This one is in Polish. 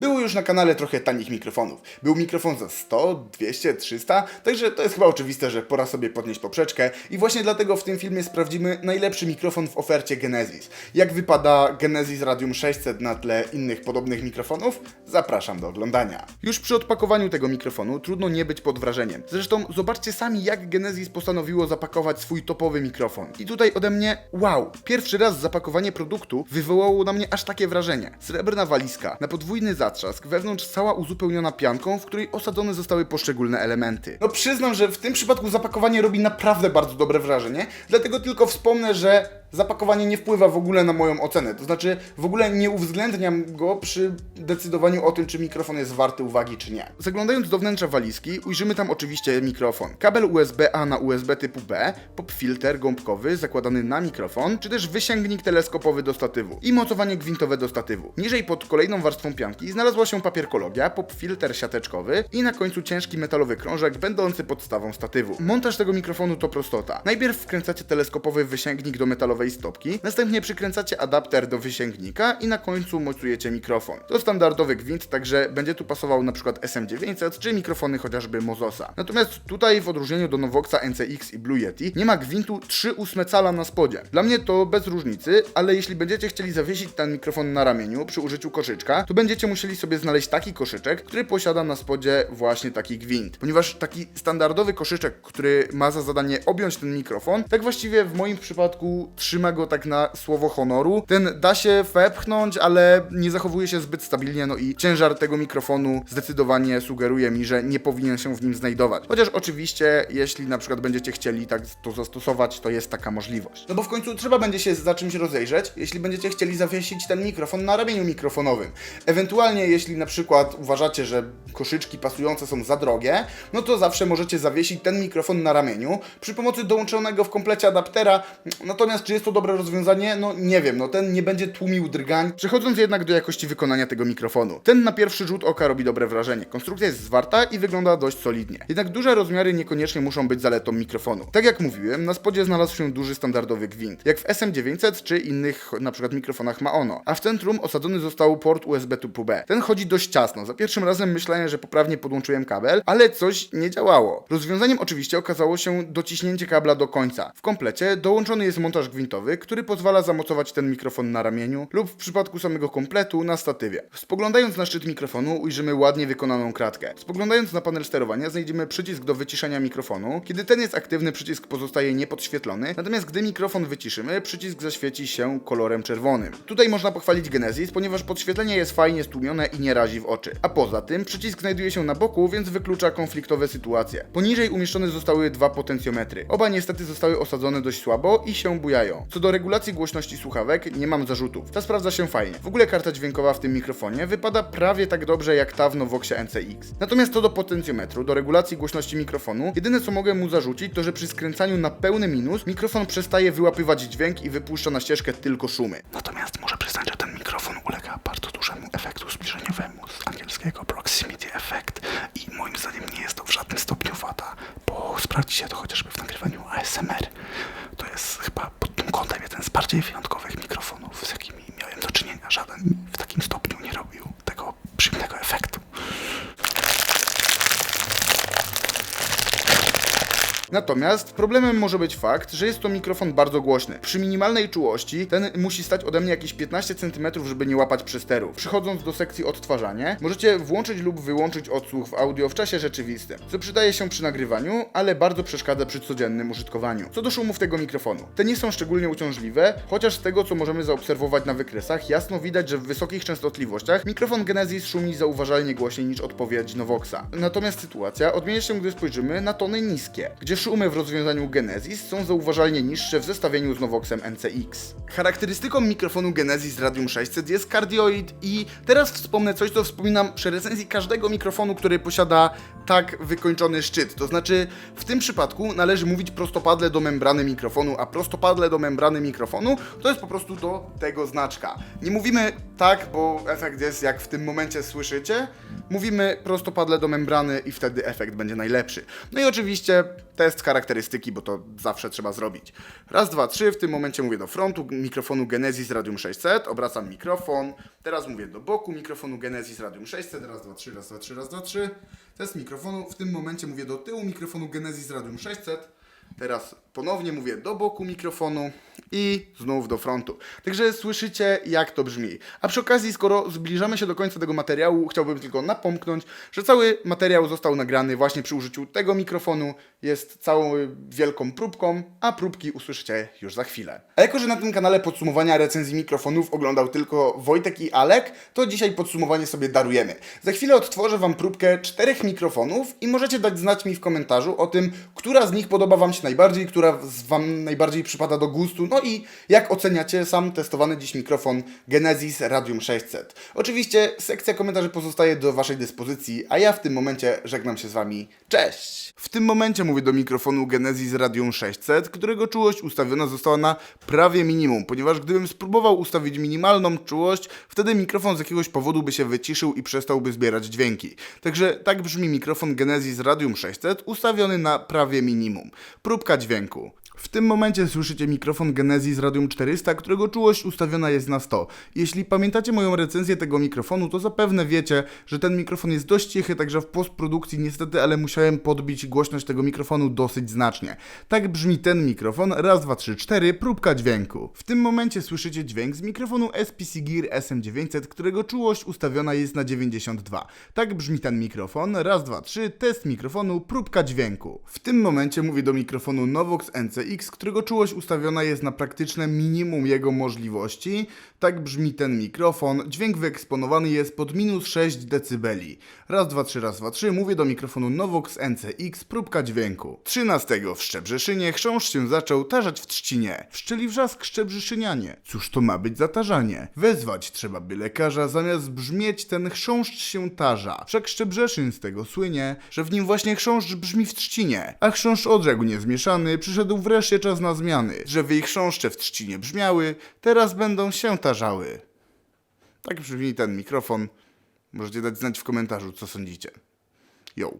there już na kanale trochę tanich mikrofonów. Był mikrofon za 100, 200, 300, także to jest chyba oczywiste, że pora sobie podnieść poprzeczkę i właśnie dlatego w tym filmie sprawdzimy najlepszy mikrofon w ofercie Genesis. Jak wypada Genesis Radium 600 na tle innych podobnych mikrofonów? Zapraszam do oglądania. Już przy odpakowaniu tego mikrofonu trudno nie być pod wrażeniem. Zresztą zobaczcie sami jak Genesis postanowiło zapakować swój topowy mikrofon. I tutaj ode mnie wow, pierwszy raz zapakowanie produktu wywołało na mnie aż takie wrażenie. Srebrna walizka, na podwójny zatrzask, wewnątrz cała uzupełniona pianką, w której osadzone zostały poszczególne elementy. No przyznam, że w tym przypadku zapakowanie robi naprawdę bardzo dobre wrażenie, dlatego tylko wspomnę, że zapakowanie nie wpływa w ogóle na moją ocenę. To znaczy, w ogóle nie uwzględniam go przy decydowaniu o tym, czy mikrofon jest warty uwagi, czy nie. Zaglądając do wnętrza walizki, ujrzymy tam oczywiście mikrofon. Kabel USB-A na USB typu B, pop filter gąbkowy zakładany na mikrofon, czy też wysięgnik teleskopowy do statywu i mocowanie gwintowe do statywu. Niżej pod kolejną warstwą pianki znalazła się papierkologia, pop filter siateczkowy i na końcu ciężki metalowy krążek będący podstawą statywu. Montaż tego mikrofonu to prostota. Najpierw wkręcacie teleskopowy wysięgnik do stopki, następnie przykręcacie adapter do wysięgnika i na końcu mocujecie mikrofon. To standardowy gwint, także będzie tu pasował na przykład SM900 czy mikrofony chociażby Mozosa. Natomiast tutaj w odróżnieniu do Novoxa NCX i Blue Yeti nie ma gwintu 3,8 cala na spodzie. Dla mnie to bez różnicy, ale jeśli będziecie chcieli zawiesić ten mikrofon na ramieniu przy użyciu koszyczka, to będziecie musieli sobie znaleźć taki koszyczek, który posiada na spodzie właśnie taki gwint. Ponieważ taki standardowy koszyczek, który ma za zadanie objąć ten mikrofon, tak właściwie w moim przypadku trzyma go tak na słowo honoru. Ten da się wepchnąć, ale nie zachowuje się zbyt stabilnie, no i ciężar tego mikrofonu zdecydowanie sugeruje mi, że nie powinien się w nim znajdować. Chociaż oczywiście, jeśli na przykład będziecie chcieli tak to zastosować, to jest taka możliwość. No bo w końcu trzeba będzie się za czymś rozejrzeć, jeśli będziecie chcieli zawiesić ten mikrofon na ramieniu mikrofonowym. Ewentualnie, jeśli na przykład uważacie, że koszyczki pasujące są za drogie, no to zawsze możecie zawiesić ten mikrofon na ramieniu przy pomocy dołączonego w komplecie adaptera. Natomiast czy jest to dobre rozwiązanie? No nie wiem, no ten nie będzie tłumił drgań. Przechodząc jednak do jakości wykonania tego mikrofonu. Ten na pierwszy rzut oka robi dobre wrażenie. Konstrukcja jest zwarta i wygląda dość solidnie. Jednak duże rozmiary niekoniecznie muszą być zaletą mikrofonu. Tak jak mówiłem, na spodzie znalazł się duży standardowy gwint, jak w SM900 czy innych przykład mikrofonach Maono. A w centrum osadzony został port USB typu B. Ten chodzi dość ciasno. Za pierwszym razem myślałem, że poprawnie podłączyłem kabel, ale coś nie działało. Rozwiązaniem oczywiście okazało się dociśnięcie kabla do końca. W komplecie dołączony jest montaż gwintowy, który pozwala zamocować ten mikrofon na ramieniu lub w przypadku samego kompletu na statywie. Spoglądając na szczyt mikrofonu ujrzymy ładnie wykonaną kratkę. Spoglądając na panel sterowania znajdziemy przycisk do wyciszenia mikrofonu. Kiedy ten jest aktywny, przycisk pozostaje niepodświetlony, natomiast gdy mikrofon wyciszymy, przycisk zaświeci się kolorem czerwonym. Tutaj można pochwalić Genesis, ponieważ podświetlenie jest fajnie stłumione i nie razi w oczy. A poza tym przycisk znajduje się na boku, więc wyklucza konfliktowe sytuacje. Poniżej umieszczone zostały dwa potencjometry. Oba niestety zostały osadzone dość słabo i się bujają. Co do regulacji głośności słuchawek, nie mam zarzutów. Ta sprawdza się fajnie. W ogóle karta dźwiękowa w tym mikrofonie wypada prawie tak dobrze jak ta w Novoxie NCX. Natomiast co do potencjometru, do regulacji głośności mikrofonu, jedyne co mogę mu zarzucić to, że przy skręcaniu na pełny minus mikrofon przestaje wyłapywać dźwięk i wypuszcza na ścieżkę tylko szumy. Natomiast muszę przyznać, że ten mikrofon ulega bardzo dużemu efektu zbliżeniowemu z angielskiego proximity effect i moim zdaniem nie jest to w żadnym stopniu wada, bo sprawdzicie to chociażby w nagrywaniu Steve Natomiast problemem może być fakt, że jest to mikrofon bardzo głośny. Przy minimalnej czułości ten musi stać ode mnie jakieś 15 cm, żeby nie łapać przysterów. Przechodząc do sekcji odtwarzanie, możecie włączyć lub wyłączyć odsłuch w audio w czasie rzeczywistym, co przydaje się przy nagrywaniu, ale bardzo przeszkadza przy codziennym użytkowaniu. Co do szumów tego mikrofonu, te nie są szczególnie uciążliwe, chociaż z tego co możemy zaobserwować na wykresach, jasno widać, że w wysokich częstotliwościach mikrofon Genesis szumi zauważalnie głośniej niż odpowiedź Novoxa. Natomiast sytuacja odmienia się, gdy spojrzymy na tony niskie, gdzie szumy w rozwiązaniu Genesis są zauważalnie niższe w zestawieniu z Novoxem NCX. Charakterystyką mikrofonu Genesis Radium 600 jest kardioid i teraz wspomnę coś, co wspominam przy recenzji każdego mikrofonu, który posiada tak wykończony szczyt. To znaczy, w tym przypadku należy mówić prostopadle do membrany mikrofonu, a prostopadle do membrany mikrofonu to jest po prostu do tego znaczka. Nie mówimy tak, bo efekt jest jak w tym momencie słyszycie, mówimy prostopadle do membrany i wtedy efekt będzie najlepszy. No i oczywiście test charakterystyki, bo to zawsze trzeba zrobić. Raz, dwa, trzy, w tym momencie mówię do frontu mikrofonu Genesis Radium 600, obracam mikrofon, teraz mówię do boku mikrofonu Genesis Radium 600, raz, dwa, trzy, raz, dwa, trzy, raz, dwa, trzy. Test mikrofonu, w tym momencie mówię do tyłu mikrofonu Genesis Radium 600, Teraz ponownie mówię do boku mikrofonu i znów do frontu. Także słyszycie, jak to brzmi. A przy okazji, skoro zbliżamy się do końca tego materiału, chciałbym tylko napomknąć, że cały materiał został nagrany właśnie przy użyciu tego mikrofonu. Jest całą wielką próbką, a próbki usłyszycie już za chwilę. A jako, że na tym kanale podsumowania recenzji mikrofonów oglądał tylko Wojtek i Alek, to dzisiaj podsumowanie sobie darujemy. Za chwilę odtworzę Wam próbkę czterech mikrofonów i możecie dać znać mi w komentarzu o tym, która z nich podoba Wam się najbardziej, która z Wam najbardziej przypada do gustu, no i jak oceniacie sam testowany dziś mikrofon Genesis Radium 600. Oczywiście sekcja komentarzy pozostaje do Waszej dyspozycji, a ja w tym momencie żegnam się z Wami. Cześć! W tym momencie mówię do mikrofonu Genesis Radium 600, którego czułość ustawiona została na prawie minimum, ponieważ gdybym spróbował ustawić minimalną czułość, wtedy mikrofon z jakiegoś powodu by się wyciszył i przestałby zbierać dźwięki. Także tak brzmi mikrofon Genesis Radium 600 ustawiony na prawie minimum. Próbka dźwięku. cool. W tym momencie słyszycie mikrofon Genesis Radium 400, którego czułość ustawiona jest na 100. Jeśli pamiętacie moją recenzję tego mikrofonu, to zapewne wiecie, że ten mikrofon jest dość cichy, także w postprodukcji niestety, ale musiałem podbić głośność tego mikrofonu dosyć znacznie. Tak brzmi ten mikrofon, raz, dwa, trzy, cztery, próbka dźwięku. W tym momencie słyszycie dźwięk z mikrofonu SPC Gear SM900, którego czułość ustawiona jest na 92. Tak brzmi ten mikrofon, raz, dwa, trzy, test mikrofonu, próbka dźwięku. W tym momencie mówię do mikrofonu Novox NCX, którego czułość ustawiona jest na praktyczne minimum jego możliwości. Tak brzmi ten mikrofon. Dźwięk wyeksponowany jest pod minus 6 dB. Raz, dwa, trzy, raz, dwa, trzy. Mówię do mikrofonu Novox NCX, próbka dźwięku. 13 w Szczebrzeszynie chrząszcz się zaczął tarzać w trzcinie. Wszczeli wrzask Szczebrzeszynianie. Cóż to ma być za tarzanie? Wezwać trzeba by lekarza, zamiast brzmieć ten chrząszcz się tarza. Wszak Szczebrzeszyn z tego słynie, że w nim właśnie chrząszcz brzmi w trzcinie. A chrząszcz odrzekł niezmieszany, przyszedł wreszcie czas na zmiany. Żeby ich chrząszcze w trzcinie brzmiały, teraz będą się tarzały. Tak brzmi ten mikrofon. Możecie dać znać w komentarzu, co sądzicie. Yo.